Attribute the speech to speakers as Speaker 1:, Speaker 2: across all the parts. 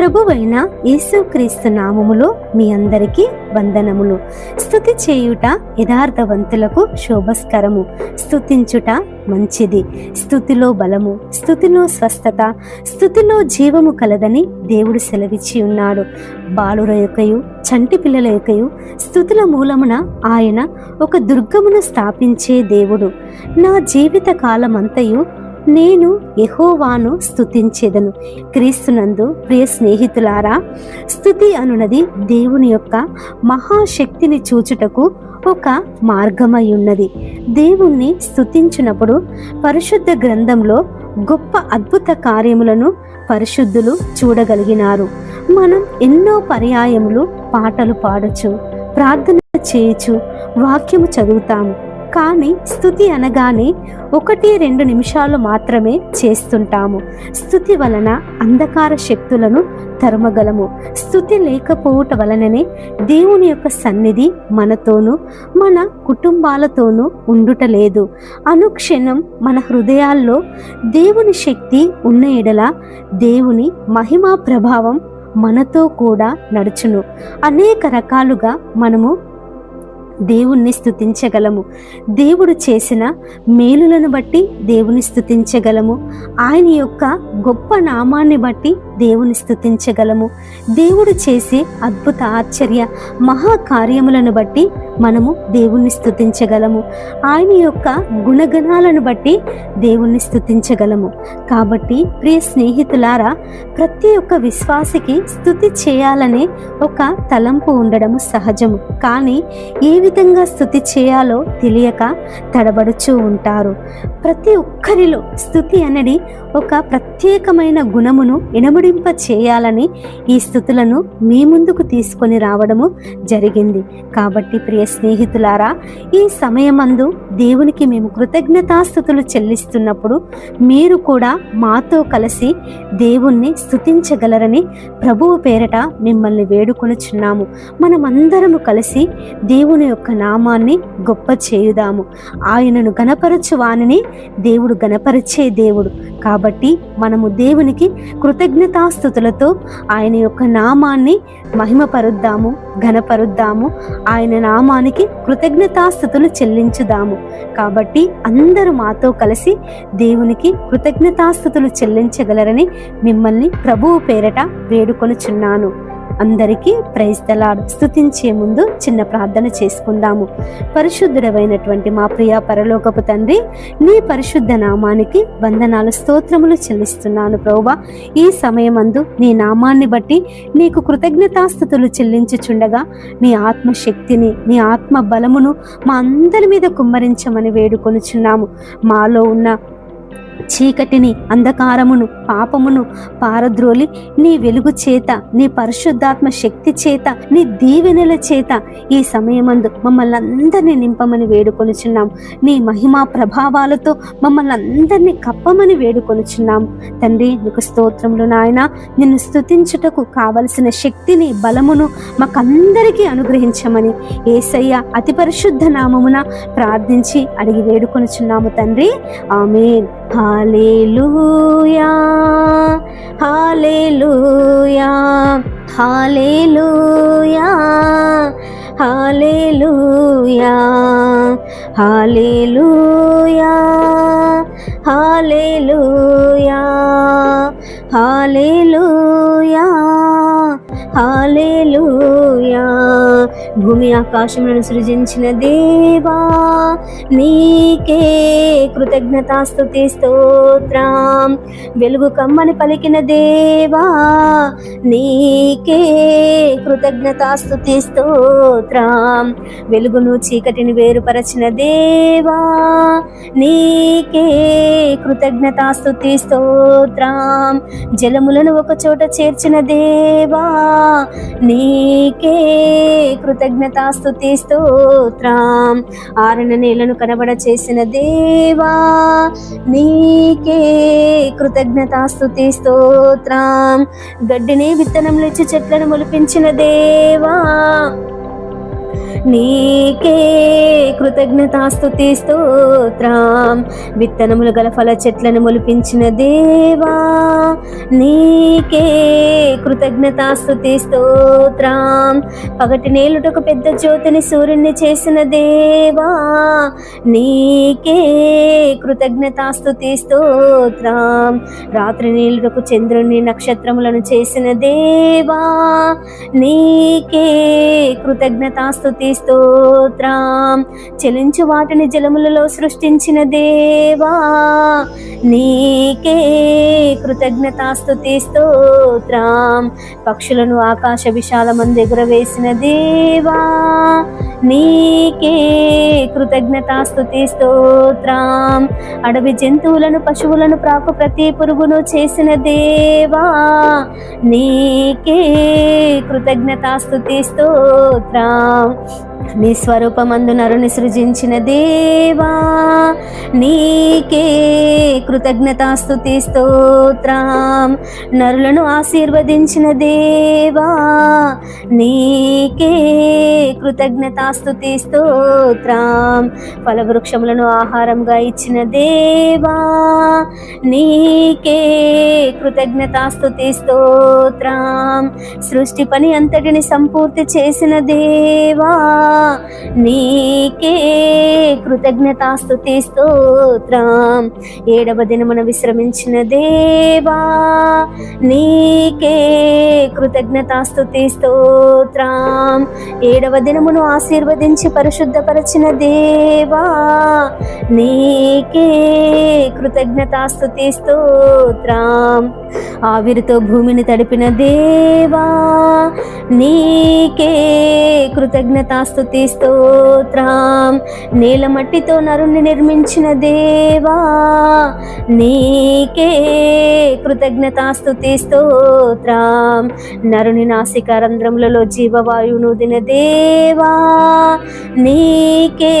Speaker 1: ప్రభువైన యేసుక్రీస్తు నామములో మీ అందరికీ వందనములు. స్థుతి చేయుట యథార్థవంతులకు శోభస్కరము. స్థుతించుట మంచిది. స్థుతిలో బలము స్థుతిలో స్వస్థత స్థుతిలో జీవము కలదని దేవుడు సెలవిచ్చి ఉన్నాడు. బాలుర యొక్కయు చంటి పిల్లల యొక్కయు స్థుతుల మూలమున ఆయన ఒక దుర్గమును స్థాపించే దేవుడు. నా జీవిత కాలమంతయు నేను యహోవాను స్థుతించేదను క్రీస్తునందు ప్రియ స్నేహితులారా స్థుతి అనునది దేవుని యొక్క మహాశక్తిని చూచుటకు ఒక మార్గమై ఉన్నది దేవుణ్ణి స్థుతించినప్పుడు పరిశుద్ధ గ్రంథంలో గొప్ప అద్భుత కార్యములను పరిశుద్ధులు చూడగలిగినారు. మనం ఎన్నో పర్యాయములు పాటలు పాడచ్చు ప్రార్థన చేయొచ్చు వాక్యము చదువుతాము. కానీ స్థుతి అనగానే ఒకటి రెండు నిమిషాలు మాత్రమే చేస్తుంటాము. స్థుతి వలన అంధకార శక్తులను తరుమగలము. స్థుతి లేకపోవుట వలననే దేవుని యొక్క సన్నిధి మనతోనూ మన కుటుంబాలతోనూ ఉండుట లేదు. అనుక్షణం మన హృదయాల్లో దేవుని శక్తి ఉన్న ఎడల దేవుని మహిమా ప్రభావం మనతో కూడా నడుచును. అనేక రకాలుగా మనము దేవుణ్ణి స్థుతించగలము దేవుడు చేసిన మేలులను బట్టి దేవుని స్థుతించగలము ఆయన యొక్క గొప్ప నామాన్ని బట్టి దేవుని స్థుతించగలము దేవుడు చేసే అద్భుత ఆశ్చర్య మహాకార్యములను బట్టి మనము దేవుణ్ణి స్థుతించగలము ఆయన యొక్క గుణగణాలను బట్టి దేవుణ్ణి స్థుతించగలము కాబట్టి ప్రియ స్నేహితులారా ప్రతి ఒక్క విశ్వాసికి స్థుతి చేయాలనే ఒక తలంపు ఉండడము సహజము. కానీ ఏ విధంగా స్థుతి చేయాలో తెలియక తడబడుచూ ఉంటారు. ప్రతి ఒక్కరిలో స్థుతి అనేది ఒక ప్రత్యేకమైన గుణమును ఇనముడింప చేయాలని ఈ స్థుతులను మీ ముందుకు తీసుకొని రావడము జరిగింది. కాబట్టి ప్రియ స్నేహితులారా ఈ సమయమందు దేవునికి మేము కృతజ్ఞతాస్థుతులు చెల్లిస్తున్నప్పుడు మీరు కూడా మాతో కలిసి దేవుణ్ణి స్థుతించగలరని ప్రభువు పేరట మిమ్మల్ని వేడుకొనుచున్నాము. మనమందరము కలిసి దేవుని యొక్క నామాన్ని గొప్ప చేయుదాము. ఆయనను గణపరచు వానిని దేవుడు గణపరిచే దేవుడు. కాబట్టి కాబట్టి మనము దేవునికి కృతజ్ఞతాస్థుతులతో ఆయన యొక్క నామాన్ని మహిమపరుద్దాము ఘనపరుద్దాము ఆయన నామానికి కృతజ్ఞతాస్థుతులు చెల్లించుదాము. కాబట్టి అందరూ మాతో కలిసి దేవునికి కృతజ్ఞతాస్థుతులు చెల్లించగలరని మిమ్మల్ని ప్రభువు పేరట వేడుకొనుచున్నాను. అందరికీ ప్రైజ్ స్థుతించే ముందు చిన్న ప్రార్థన చేసుకుందాము. పరిశుద్ధుడమైనటువంటి మా ప్రియ పరలోకపు తండ్రి నీ పరిశుద్ధ నామానికి వందనాలు స్తోత్రములు చెల్లిస్తున్నాను ప్రభా ఈ సమయమందు నీ నామాన్ని బట్టి నీకు కృతజ్ఞతాస్థుతులు చెల్లించుచుండగా నీ ఆత్మశక్తిని నీ ఆత్మ బలమును మా అందరి మీద కుమ్మరించమని వేడుకొనుచున్నాము. మాలో ఉన్న చీకటిని అంధకారమును పాపమును పారద్రోలి నీ వెలుగు చేత నీ పరిశుద్ధాత్మ శక్తి చేత నీ దీవెనల చేత ఈ సమయమందు మమ్మల్ని అందరినీ నింపమని వేడుకొనుచున్నాం. నీ మహిమా ప్రభావాలతో మమ్మల్ని అందరినీ కప్పమని వేడుకొనుచున్నాం. తండ్రి నీకు స్తోత్రములు నాయన. నిన్ను స్తుతించుటకు కావలసిన శక్తిని బలమును మాకందరికీ అనుగ్రహించమని ఏసయ్య అతి పరిశుద్ధ నామమున ప్రార్థించి అడిగి వేడుకొనుచున్నాము తండ్రి. Amen. Hallelujah hallelujah hallelujah hallelujah hallelujah hallelujah hallelujah hallelujah భూమి ఆకాశములను సృజించిన దేవా నీకే కృతజ్ఞతాస్తుతి స్తోత్రం. వెలుగు కమ్మని పలికిన దేవా నీకే కృతజ్ఞతాస్తుతి స్తోత్రం. వెలుగును చీకటిని వేరుపరచిన దేవా నీకే కృతజ్ఞతాస్తుతి స్తోత్రం. జలములను ఒక చోట చేర్చిన దేవా నీకే కృతజ్ఞతాస్తుతి స్తోత్రం. ఆరణ నేలను కనబడ చేసిన దేవా నీకే కృతజ్ఞతాస్తుతి స్తోత్రం. గడ్డిని విత్తనం ఇచ్చి చెట్లను మొలిపించిన దేవా నీకే కృతజ్ఞతాస్తుతి స్తోత్రం. విత్తనములు గల ఫల చెట్లను మొలిపించిన దేవా నీకే కృతజ్ఞతాస్తుతి స్తోత్రం. పగటి నేలుటకు పెద్ద జ్యోతిని సూర్యుని చేసిన దేవా నీకే కృతజ్ఞతాస్తుతి స్తోత్రం. రాత్రి నీలుటకు చంద్రుని నక్షత్రములను చేసిన దేవా నీకే కృతజ్ఞతాస్తుతి స్తోత్రం. చెలించు వాటిని జలములలో సృష్టించిన దేవా. నీకే కృతజ్ఞతాస్తుతి స్తోత్రం. పక్షులను ఆకాశ విశాలమంది ఎగురవేసిన దేవా. నీకే కృతజ్ఞతాస్తుతి స్తోత్రం. అడవి జంతువులను పశువులను ప్రాకు ప్రతి పురుగును చేసిన దేవా. నీకే కృతజ్ఞతాస్తుతి స్తోత్రం. నీ స్వరూపమందు నరుని సృజించిన దేవా. నీకే కృతజ్ఞతాస్తుతి స్తోత్రం. నరులను ఆశీర్వదించిన దేవా. నీకే కృతజ్ఞతాస్తుతి స్తోత్రం. ఫలవృక్షములను ఆహారంగా ఇచ్చిన దేవా. నీకే కృతజ్ఞతాస్తుతి స్తోత్రం. సృష్టి పని అంతటిని సంపూర్తి చేసిన దేవా. నీకే కృతజ్ఞతాస్తుతి స్తోత్రం. ఏడవ దినమున విశ్రమించిన దేవా నీకే కృతజ్ఞతాస్తుతి స్తోత్రం. ఏడవ దినమును ఆశీర్వదించి పరిశుద్ధపరచిన దేవా నీకే కృతజ్ఞతాస్తుతి స్తోత్రం. ఆవిరితో భూమిని తడిపిన దేవా నీకే స్థుతి స్తోత్రం. నేల మట్టితో నరుణ్ణి నిర్మించిన దేవా నీకే కృతజ్ఞతాస్తుతి స్తోత్రం. నరుని నాసిక రంధ్రములలో జీవవాయువును దిన దేవా నీకే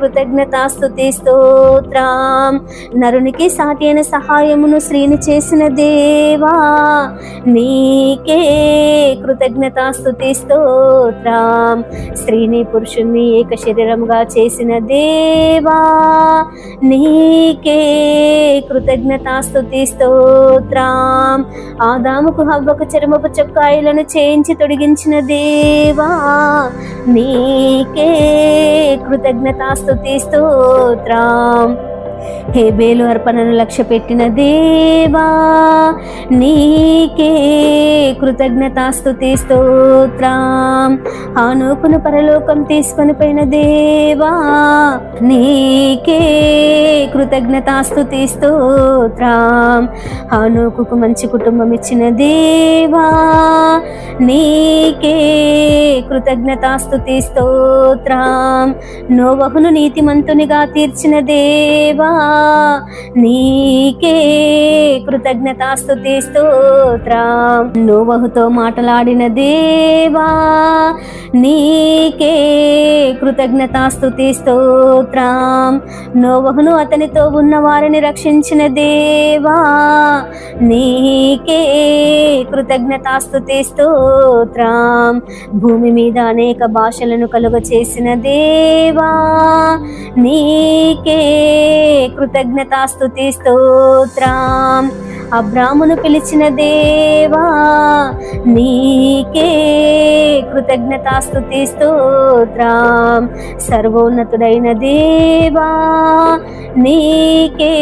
Speaker 1: కృతజ్ఞతాస్తుతి స్తోత్రం. నరునికి సాటి అయిన సహాయమును శ్రీని చేసిన దేవా నీకే కృతజ్ఞతాస్తుతి స్తోత్రం. స్త్రీని పురుషుణ్ణి ఏక శరీరముగా చేసిన దేవా నీకే కృతజ్ఞతాస్తుతి స్తోత్రం. ఆదాముకు హవ్వకు చర్మపు చొక్కాయిలను చేయించి తొడిగించిన దేవా నీకే కృతజ్ఞతాస్తుతి స్తోత్రం. హేబేలు అర్పణను లక్ష్య పెట్టిన దేవా నీకే కృతజ్ఞతాస్తుతి స్తోత్రం. ఆనూకును పరలోకం తీసుకొని పోయిన దేవా నీకే కృతజ్ఞతాస్తుతి స్తోత్రం. ఆనూకుకు మంచి కుటుంబం ఇచ్చిన దేవా నీకే కృతజ్ఞతాస్తుతి స్తోత్రం. నోవహును నీతిమంతునిగా తీర్చిన దేవా నీకే కృతజ్ఞతాస్తుతి స్తోత్రం. నోవహుతో మాట్లాడిన దేవా నీకే కృతజ్ఞతాస్తుతి స్తోత్రం. నోవహును అతనితో ఉన్న వారిని రక్షించిన దేవా నీకే కృతజ్ఞతాస్తుతి స్తోత్రం. భూమి మీద అనేక భాషలను కలుగ చేసిన దేవా నీకే కృతజ్ఞతాస్తుతి స్తోత్రం. అబ్రామును పిలిచిన దేవా నీకే కృతజ్ఞతాస్తుతి స్తోత్రం. సర్వోన్నతుడైన దేవా నీకే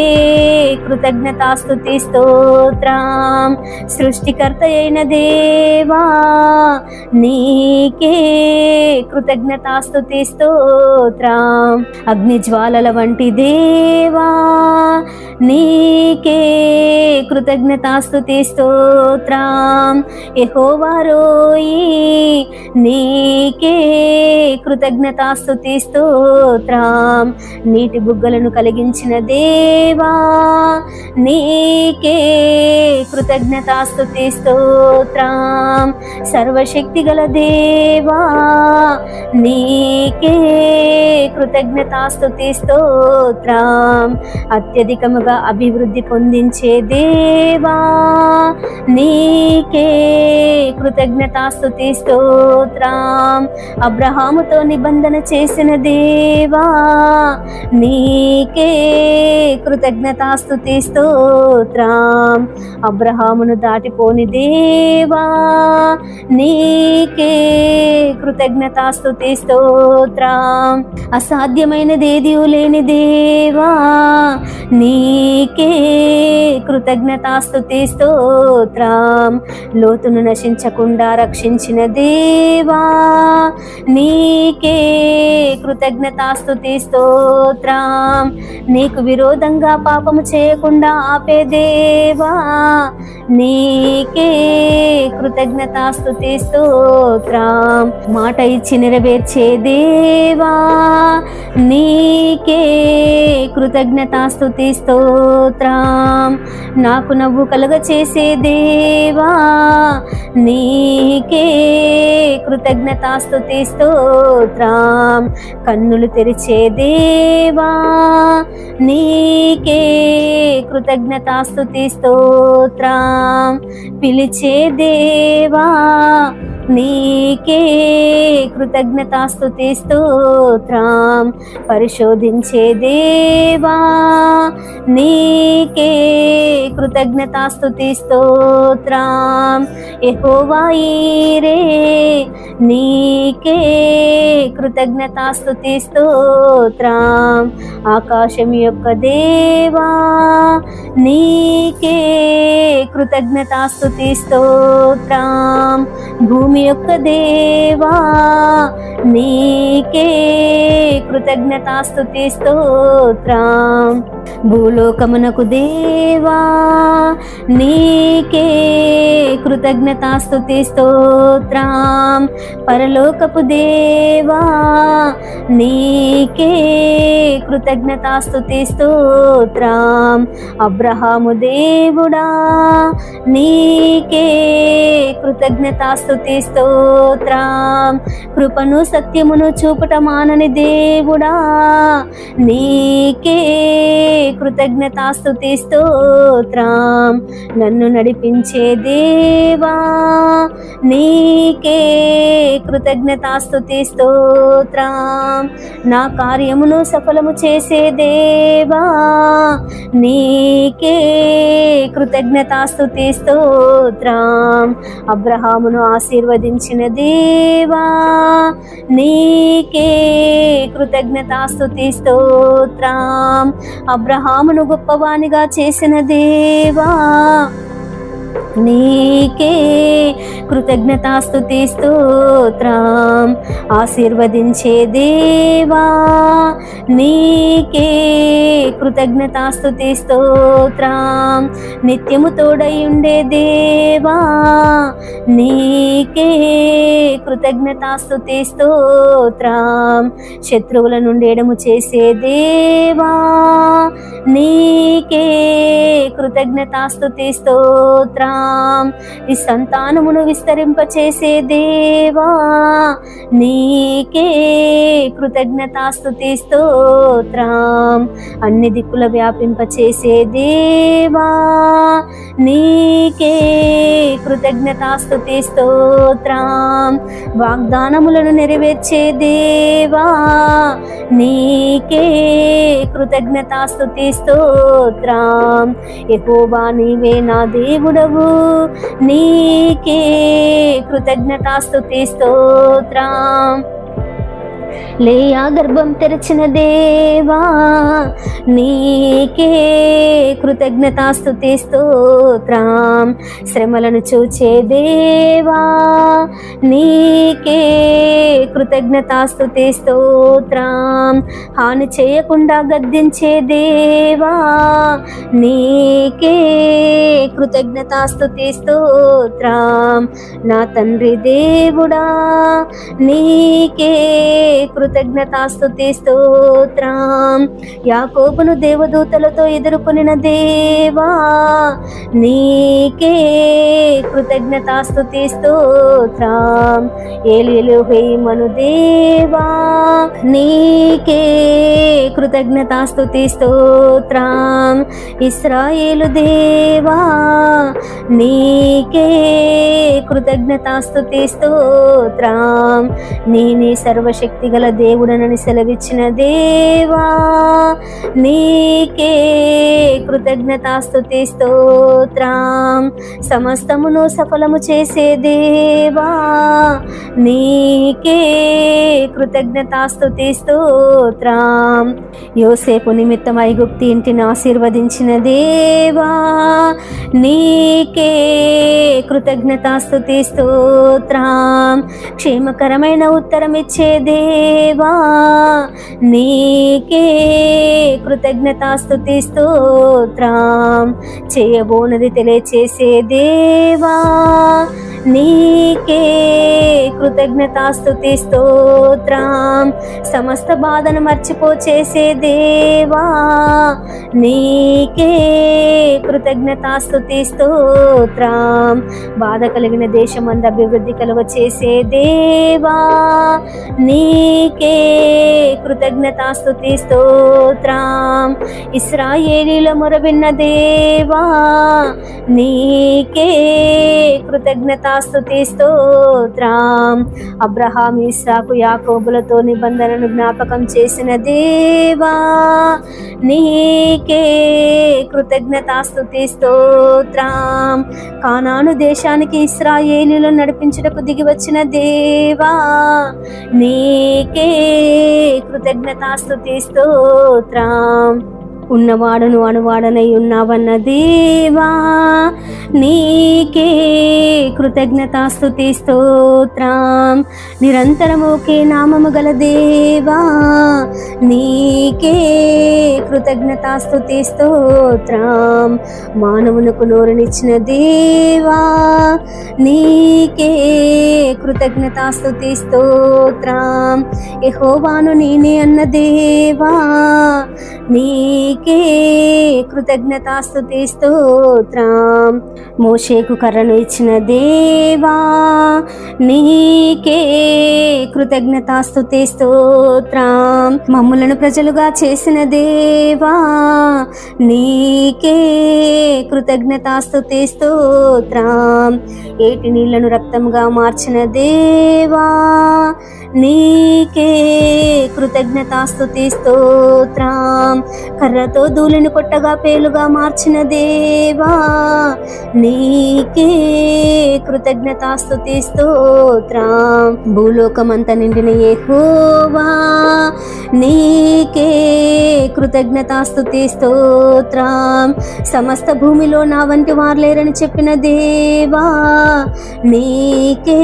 Speaker 1: కృతజ్ఞతాస్తుతి స్తోత్రం. సృష్టికర్త అయిన దేవా నీకే కృతజ్ఞతాస్తుతి స్తోత్రం. అగ్ని జ్వాలల వంటి దేవా నీకే కృతజ్ఞతాస్తుతి స్తోత్రం. ఎహోవారోయి నీకే కృతజ్ఞతాస్తుతి స్తోత్రం. నీటి బుగ్గలను కలిగించిన దేవా నీకే కృతజ్ఞతాస్తుతి స్తోత్రం. సర్వశక్తి గల దేవా నీకే కృతజ్ఞతాస్తుతి స్తోత్రం. అత్యధికముగా అభివృద్ధి పొందించే దేవా దేవా నీకే కృతజ్ఞతాస్తుతి స్తోత్రం. అబ్రహాముతో నిబంధన చేసిన దేవా నీకే కృతజ్ఞతాస్తుతి స్తోత్రం. అబ్రహామును దాటిపోని దేవా నీకే కృతజ్ఞతాస్తుతి స్తోత్రం. అసాధ్యమైనది ఏది లేని దేవా నీకే స్థుతి స్తోత్రం. లోతును నశించకుండా రక్షించిన దేవా నీకే కృతజ్ఞతాస్తుతి స్తోత్రం. నీకు విరోధంగా పాపము చేయకుండా ఆపే దేవా నీకే కృతజ్ఞతాస్తుతి స్తోత్రం. మాట ఇచ్చి నెరవేర్చే దేవా నీకే కృతజ్ఞతాస్తుతి స్తోత్రం. నాకు నవ్వు కలుగ చేసే దేవా నీకే కృతజ్ఞతాస్తుతి స్తోత్రం. కన్నులు తెరిచే దేవా నీకే కృతజ్ఞతాస్తుతి స్తోత్రం. పిలిచే దేవా నీకే కృతజ్ఞతాస్తుతి స్తోత్రం. పరిశోధించే దేవా నీకే కృతజ్ఞతాస్తుతి స్తోత్రం. ఎహోవాయిరే నీకే కృతజ్ఞతాస్తుతి స్తోత్రం. ఆకాశం యొక్క దేవా నీకే కృతజ్ఞతాస్తుతి స్తోత్రం. భూమి భూమి యొక్క దేవా నీకే కృతజ్ఞతాస్తుతి స్తోత్రం. భూలోకమునకు దేవా నీకే కృతజ్ఞతాస్తుతి స్తోత్రం. పరలోకపు దేవా నీకే కృతజ్ఞతాస్తుతి స్తోత్రం. అబ్రహాము దేవుడా నీకే కృతజ్ఞతాస్తుతి స్తోత్రం. కృపను సత్యమును చూపుట మానని దేవుడా నీకే కృతజ్ఞతాస్తుతి స్తోత్రం నన్ను నడిపించే దేవా నీకే కృతజ్ఞతాస్తుతి స్తోత్రం నా కార్యమును సఫలము చేసే దేవా నీకే కృతజ్ఞతాస్తుతి స్తోత్రం అబ్రహామును ఆశీర్వదించిన దేవా నీకే కృతజ్ఞతాస్తుతి స్తోత్రం అబ్రహామును గొప్పవానిగా చేసిన దేవా. నీకే కృతజ్ఞతాస్తుతి స్తోత్రం. ఆశీర్వదించే దేవా నీకే కృతజ్ఞతాస్తుతి స్తోత్రం. నిత్యము తోడై ఉండే దేవా నీకే కృతజ్ఞతాస్తుతి స్తోత్రం. శత్రువుల నుండి ఎడము చేసే దేవా నీకే కృతజ్ఞతాస్తుతి స్తోత్రం. ఈ సంతానమును విస్తరింపచేసే దేవా నీకే కృతజ్ఞతాస్తుతి స్తోత్రం. అన్ని దిక్కుల వ్యాపింపచేసే దేవా నీకే కృతజ్ఞతాస్తుతి స్తోత్రం. వాగ్దానములను నెరవేర్చే దేవా నీకే కృతజ్ఞతాస్తుతి స్తోత్రం. ఎక్కువ నీవే నా దేవుడవు. ప్రభు నీకే కృతజ్ఞతాస్తుతి స్తోత్రం. లేయా గర్భం తెరచిన దేవా నీకే కృతజ్ఞతాస్తుతి స్తోత్రం శ్రమలను చూచే దేవా నీకే కృతజ్ఞతాస్తుతి స్తోత్రం హాని చేయకుండా గద్దించే దేవా నీకే కృతజ్ఞతాస్తుతి స్తోత్రం నా తండ్రి దేవుడా నీకే కృతజ్ఞతాస్తుతి స్తోత్రం. యాకోబును దేవదూతలతో ఎదుర్కొనిన దేవా నీకే కృతజ్ఞతాస్తుతి స్తోత్రం. ఏలిలు హేమను దేవా నీకే కృతజ్ఞతాస్తుతి స్తోత్రం. ఇస్రాయేలు దేవా నీకే కృతజ్ఞతాస్తుతి స్తోత్రం. నేనే సర్వశక్తి గల దేవుడనని సెలవిచ్చిన దేవా నీకే కృతజ్ఞతాస్తుతి స్తోత్రం. సమస్తమును సఫలము చేసే దేవా నీకే కృతజ్ఞతాస్తుతి స్తోత్రం. యోసేపు నిమిత్తం ఐగుప్తి ఇంటిని ఆశీర్వదించిన దేవా నీకే కృతజ్ఞతాస్తుతి స్తోత్రం. క్షేమకరమైన ఉత్తరం ఇచ్చే దేవా నీకే కృతజ్ఞతాస్తుతి స్తోత్రం. చేయబోనది తెలియచేసే దేవా నీకే కృతజ్ఞతాస్తుతి స్తోత్రం. సమస్త బాధను మర్చిపో చేసే దేవా నీకే కృతజ్ఞతాస్తుతి స్తోత్రం. బాధ కలిగిన దేశమందు అభివృద్ధి కలుగ చేసే దేవా నీకే కృతజ్ఞతాస్తుతి స్తోత్రం. ఇస్రాయేలీల మొరవిన్న దేవా నీకే కృతజ్ఞతాస్తుతి స్తోత్రం. అబ్రహాం ఇస్సాకు యాకోబులతో నిబంధనను జ్ఞాపకం చేసిన దేవా నీకే కృతజ్ఞతాస్తుతి స్తోత్రం. కానాను దేశానికి ఇస్రాయేలీలను నడిపించుటకు దిగి వచ్చిన దేవా నీ నీకే కృతజ్ఞతాస్తుతి స్తోత్రం. ఉన్నవాడును అనువాడనై ఉన్నావన్న దేవా నీకే కృతజ్ఞతాస్తుతి స్తోత్రం. నిరంతరం ఒకే నామము గల దేవా నీకే కృతజ్ఞతాస్తుతి స్తోత్రం. మానవునకు నోరునిచ్చిన దేవా నీకే కృతజ్ఞతాస్తుతి స్తోత్రం. ఎహోవాను నేనే అన్న దేవా నీకే కృతజ్ఞతాస్తుతి స్తోత్రం మోషేకు కర్రను ఇచ్చిన దేవా నీకే కృతజ్ఞతాస్తుతి స్తోత్రం మమ్ములను ప్రజలుగా చేసిన దేవా నీకే కృతజ్ఞతాస్తుతి స్తోత్రం ఏటి నీళ్ళను రక్తంగా మార్చిన దేవా నీకే కృతజ్ఞతాస్తుతి స్తోత్రం కర్రతో ధూళిని కొట్టగా పేలుగా మార్చిన దేవా నీకే కృతజ్ఞతాస్తుతి స్తోత్రం. భూలోకమంత నిండిన ఏహోవా నీకే కృతజ్ఞతాస్తుతి స్తోత్రం. సమస్త భూమిలో నా వంటి వారులేరని చెప్పిన దేవా నీకే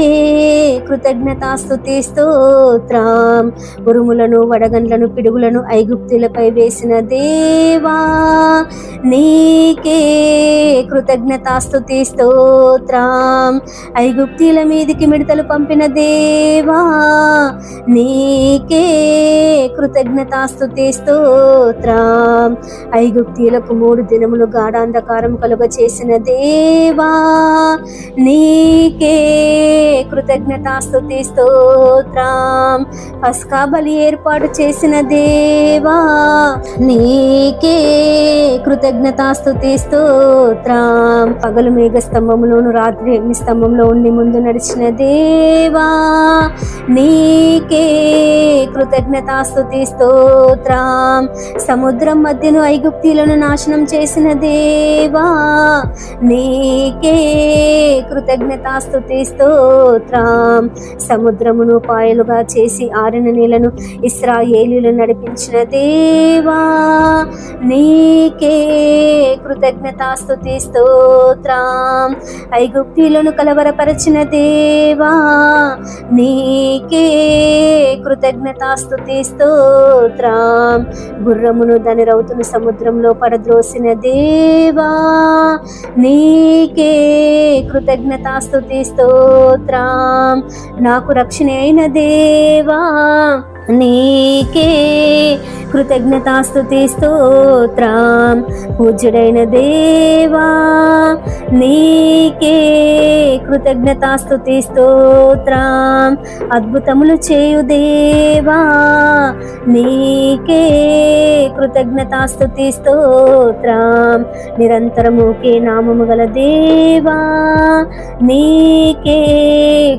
Speaker 1: కృతజ్ఞతాస్తుతి స్తోత్రం. ఉరుములను వడగండ్లను పిడుగులను ఐగుప్తులపై వేసిన దేవా నీకే కృతజ్ఞతాస్తుతి స్తోత్రం. ఐగుప్తుల మీదికి మిడతలు పంపిన దేవా నీకే కృతజ్ఞతాస్తుతి స్తోత్రం. ఐగుప్తులకు మూడు దినములు గాఢాంధకారం కలుగ చేసిన దేవా నీ నీకే కృతజ్ఞతాస్తుతి స్తోత్రం. పస్కా బలి ఏర్పాటు చేసిన దేవా నీకే కృతజ్ఞతాస్తుతి స్తోత్రం. పగలు మేఘ స్తంభంలోను రాత్రి అగ్ని స్తంభంలో ఉండి ముందు నడిచిన దేవా నీకే కృతజ్ఞతాస్తుతి స్తోత్రం. సముద్రం మధ్యను ఐగుప్తీలను నాశనం చేసిన దేవా నీకే కృతజ్ఞతాస్తుతి స్తోత్రం. సముద్రమును పాయలుగా చేసి ఆరిన నీళ్ళను ఇస్రాయేలీలు నడిపించిన దేవా నీకే కృతజ్ఞతాస్తుతి స్తోత్రం. ఐగుప్తిలను కలవరపరచిన దేవా నీకే కృతజ్ఞతాస్తుతి స్తోత్రం. గుర్రమును దాని రౌతును సముద్రంలో పడద్రోసిన దేవా నీకే స్థుతి స్తోత్రం. నాకు రక్షణ అయిన దేవా నీకే కృతజ్ఞతాస్తుతి స్తోత్రం. పూజ్యుడైన దేవా నీకే కృతజ్ఞతాస్తుతి స్తోత్రం. అద్భుతములు చేయు దేవా నీకే కృతజ్ఞతాస్తుతి స్తోత్రం. నిరంతరముకే నామము గల దేవా నీకే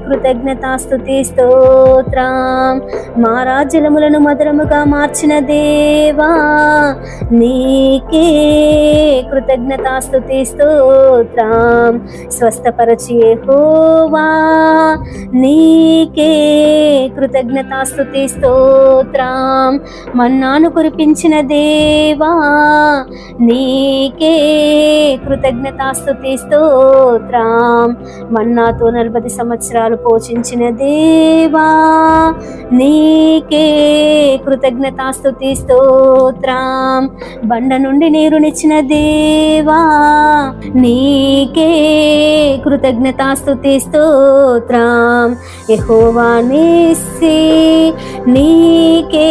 Speaker 1: కృతజ్ఞతాస్తుతి స్తోత్రం. మా రాజ్యములను మధురముగా మార్చిన దేవా నీకే కృతజ్ఞతాస్తుతి స్తోత్రం. స్వస్థపరచియే హోవా నీకే కృతజ్ఞతాస్తుతి స్తోత్రం. మన్నాను కురిపించిన దేవా నీకే కృతజ్ఞతాస్తుతి స్తోత్రం. మన్నాతో నలభై సంవత్సరాలు పోషించిన దేవా నీకే కృతజ్ఞతాస్తుతి స్తోత్రం. బండ నుండి నీరునిచ్చిన దేవా నీకే కృతజ్ఞతాస్తుతి స్తోత్రం. యహోవా నిస్సి నీకే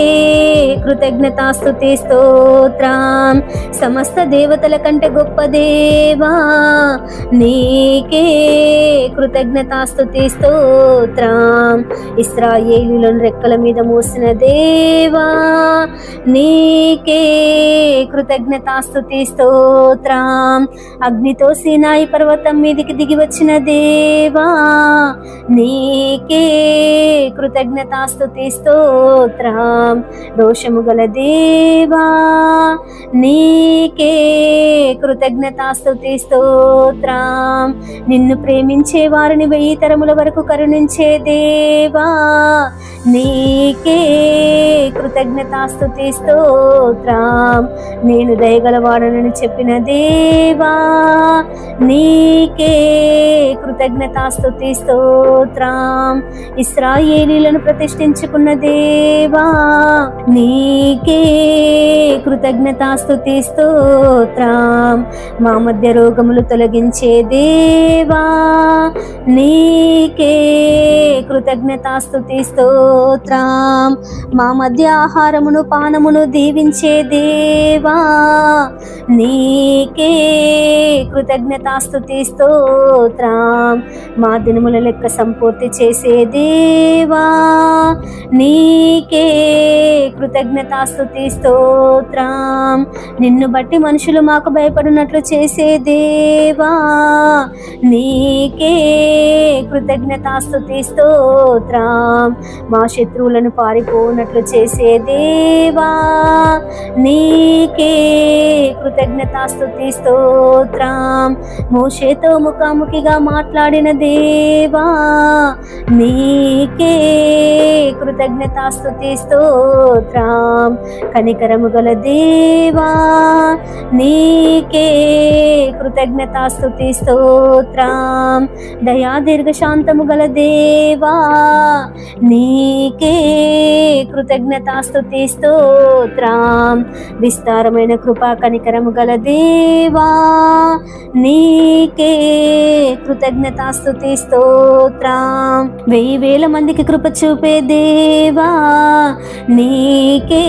Speaker 1: కృతజ్ఞతాస్తుతి స్తోత్రం. సమస్త దేవతల కంటే గొప్ప దేవా నీకే కృతజ్ఞతాస్తుతి స్తోత్రం. ఇస్రాయేలులను రెక్కల మీద మోసిన దేవా నీకే కృతజ్ఞతాస్తుతి స్తోత్రం. అగ్నితో సినాయి పర్వతం మీదికి దిగి వచ్చిన దేవా నీకే కృతజ్ఞతాస్తుతి స్తోత్రం. దోషము గల దేవా నీకే కృతజ్ఞతాస్తుతి స్తోత్రం. నిన్ను ప్రేమించే వారిని వెయ్యి తరముల వరకు కరుణించే దేవా నీకే కృతజ్ఞతాస్తుతి స్తోత్రం. నేను దయగలవాడనని చెప్పిన దేవా నీకే కృతజ్ఞతాస్తుతి స్తోత్రం. ఇస్రాయేలీలను ప్రతిష్ఠించుకున్న దేవా నీకే కృతజ్ఞతాస్తుతి స్తోత్రం. మా మధ్య రోగములు తొలగించే దేవా నీకే కృతజ్ఞతాస్తుతి స్తోత్రం. మా మధ్య ఆహారమును పానమును దీవించే దేవా నీకే కృతజ్ఞతాస్తుతి స్తోత్రం. మా దినముల లెక్క సంపూర్తి చేసే దేవా నీకే కృతజ్ఞతాస్తుతి స్తోత్రం. నిన్ను బట్టి మనుషులు మాకు భయపడినట్లు చేసే దేవా నీకే కృతజ్ఞతాస్తుతి స్తోత్రం. మా శత్రువులను పారిపోనట్లు చేసే దేవా నీకే కృతజ్ఞతాస్తుతి స్తోత్రం. మోషేతో ముఖాముఖిగా మాట్లాడిన దేవా నీకే కృతజ్ఞతాస్తుతి స్తోత్రం. కనికరము గల దేవా నీకే కృతజ్ఞతాస్తుతి స్తోత్రం. దయా దీర్ఘశాంతము గల దేవా నీకే కృతజ్ఞతాస్తుతి స్తోత్రం. విస్తారమైన కృపా కనికరము గల దేవా నీకే కృతజ్ఞతాస్తుతి స్తోత్రం. వెయ్యి వేల మందికి కృప చూపే దేవా నీకే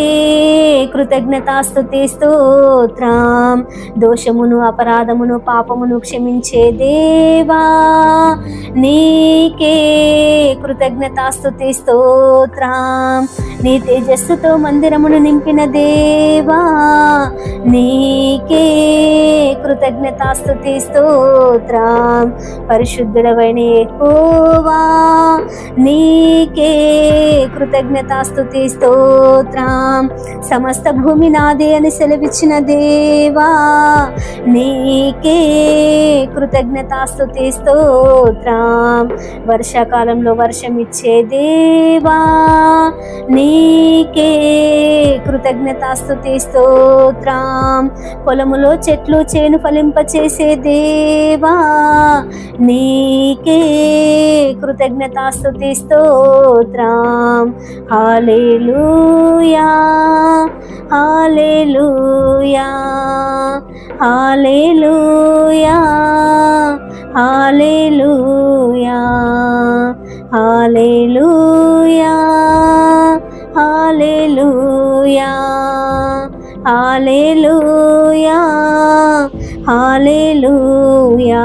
Speaker 1: కృతజ్ఞతాస్తుతి స్తోత్రం. దోషమును అపరాధమును పాపమును క్షమించే దేవా నీకే కృతజ్ఞతాస్తుతి స్తోత్రం. నీ తేజస్సుతో మందిరమును నింపిన దేవా నీకే కృతజ్ఞతాస్తుతి స్తోత్రం. పరిశుద్ధుడవైన ఎక్కువా నీకే కృతజ్ఞతాస్తుతి స్తోత్రం. సమస్త భూమి నాదే అని సెలవిచ్చిన దేవా నీకే కృతజ్ఞతాస్తుతి స్తోత్రం. వర్షాకాలంలో వర్షం ఇచ్చే దేవా నీకే కృతజ్ఞతాస్తుతి స్తోత్రం. పొలములో చెట్లు చేను ఫలింపచేసే దేవా నీకే కృతజ్ఞతాస్తుతి స్తోత్రం. Hallelujah hallelujah. Hallelujah hallelujah hallelujah hallelujah hallelujah hallelujah.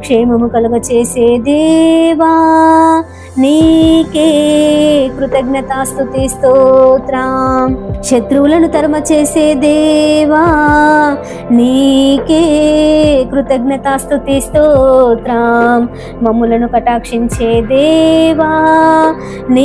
Speaker 1: క్షేమము కలుగ చేసే దేవా నీకే కృతజ్ఞతాస్తుతి స్తోత్రం. శత్రువులను తరమ చేసే దేవా నీకే కృతజ్ఞతాస్తుతి స్తోత్రం. మమ్ములను కటాక్షించే దేవా నీ